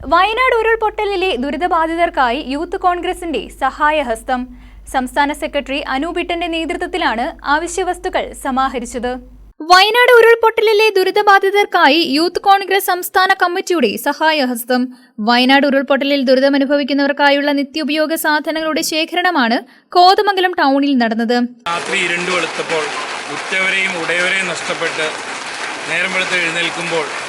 വയനാട് ഉരുൾപൊട്ടലിലെ ദുരിതബാധിതർക്കായി യൂത്ത് കോൺഗ്രസിന്റെ സഹായഹസ്തം. സംസ്ഥാന സെക്രട്ടറി അനൂപിട്ടന്റെ നേതൃത്വത്തിലാണ് ആവശ്യവസ്തുക്കൾ സമാഹരിച്ചത്. വയനാട് ഉരുൾപൊട്ടലിലെ ദുരിതബാധിതർക്കായി യൂത്ത് കോൺഗ്രസ് സംസ്ഥാന കമ്മിറ്റിയുടെ സഹായഹസ്തം. വയനാട് ഉരുൾപൊട്ടലിൽ ദുരിതമനുഭവിക്കുന്നവർക്കായുള്ള നിത്യോപയോഗ സാധനങ്ങളുടെ ശേഖരണമാണ് കോതമംഗലം ടൗണിൽ നടന്നത്. രാത്രി ഇരുണ്ടു വെളുത്തപ്പോൾ ഉറ്റവരെയും ഉടയവരെയും നഷ്ടപ്പെട്ട് നേരം വെളുത്ത് എഴുന്നേൽക്കുമ്പോൾ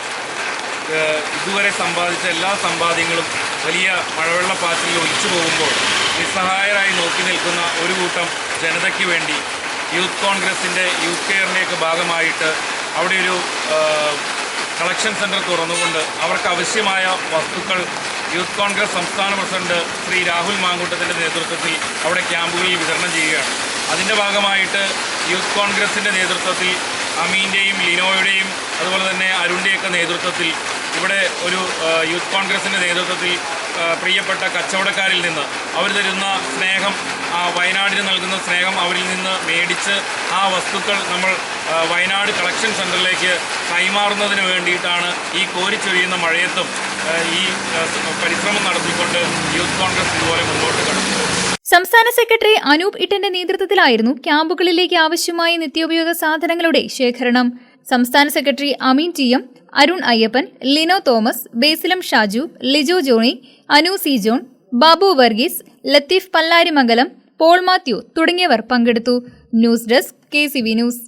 ഇതുവരെ സമ്പാദിച്ച എല്ലാ സമ്പാദ്യങ്ങളും വലിയ മഴവെള്ള പാച്ചിലിൽ ഒലിച്ചു പോകുമ്പോൾ നിസ്സഹായരായി നോക്കി നിൽക്കുന്ന ഒരു കൂട്ടം ജനതയ്ക്ക് വേണ്ടി യൂത്ത് കോൺഗ്രസിന്റെ യൂത്ത് കെയറിന്റെയൊക്കെ ഭാഗമായിട്ട് അവിടെ ഒരു കളക്ഷൻ സെന്റർ തുറന്നുകൊണ്ട് അവർക്ക് ആവശ്യമായ വസ്തുക്കൾ യൂത്ത് കോൺഗ്രസ് സംസ്ഥാന പ്രസിഡന്റ് ശ്രീ രാഹുൽ മാങ്കൂട്ടത്തിന്റെ നേതൃത്വത്തിൽ അവിടെ ക്യാമ്പുകളിൽ വിതരണം ചെയ്യുകയാണ്. അതിന്റെ ഭാഗമായിട്ട് യൂത്ത് കോൺഗ്രസിന്റെ നേതൃത്വത്തിൽ അമീന്റെയും ലിനോയുടെയും അതുപോലെ തന്നെ അരുണിന്റെയൊക്കെ നേതൃത്വത്തിൽ ഇവിടെ ഒരു യൂത്ത് കോൺഗ്രസിന്റെ നേതൃത്വത്തിൽ പ്രിയപ്പെട്ട കച്ചവടക്കാരിൽ നിന്ന് അവർ തരുന്ന സ്നേഹം വയനാടിന് നൽകുന്ന സ്നേഹം അവരിൽ നിന്ന് മേടിച്ച് ആ വസ്തുക്കൾ നമ്മൾ വയനാട് കളക്ഷൻ സെന്ററിലേക്ക് കൈമാറുന്നതിന് വേണ്ടിയിട്ടാണ് ഈ കോരിച്ചൊരിയുന്ന മഴയത്തും ഈ പരിശ്രമം നടത്തിക്കൊണ്ട് യൂത്ത് കോൺഗ്രസ് ഇതുപോലെ മുന്നോട്ട് കടന്നു. സംസ്ഥാന സെക്രട്ടറി അനൂപ് ഇട്ടന്റെ നേതൃത്വത്തിലായിരുന്നു ക്യാമ്പുകളിലേക്ക് ആവശ്യമായ നിത്യോപയോഗ സാധനങ്ങളുടെ ശേഖരണം. സംസ്ഥാന secretary Ameen T M Arun Ayyappan Lino Thomas ബേസിലം Shaju Lijo Johny Anu C John Babu Varghese Latheef Pallarimangalam Paul Mathew തുടങ്ങിയവർ പങ്കെടുത്തു. News desk K news.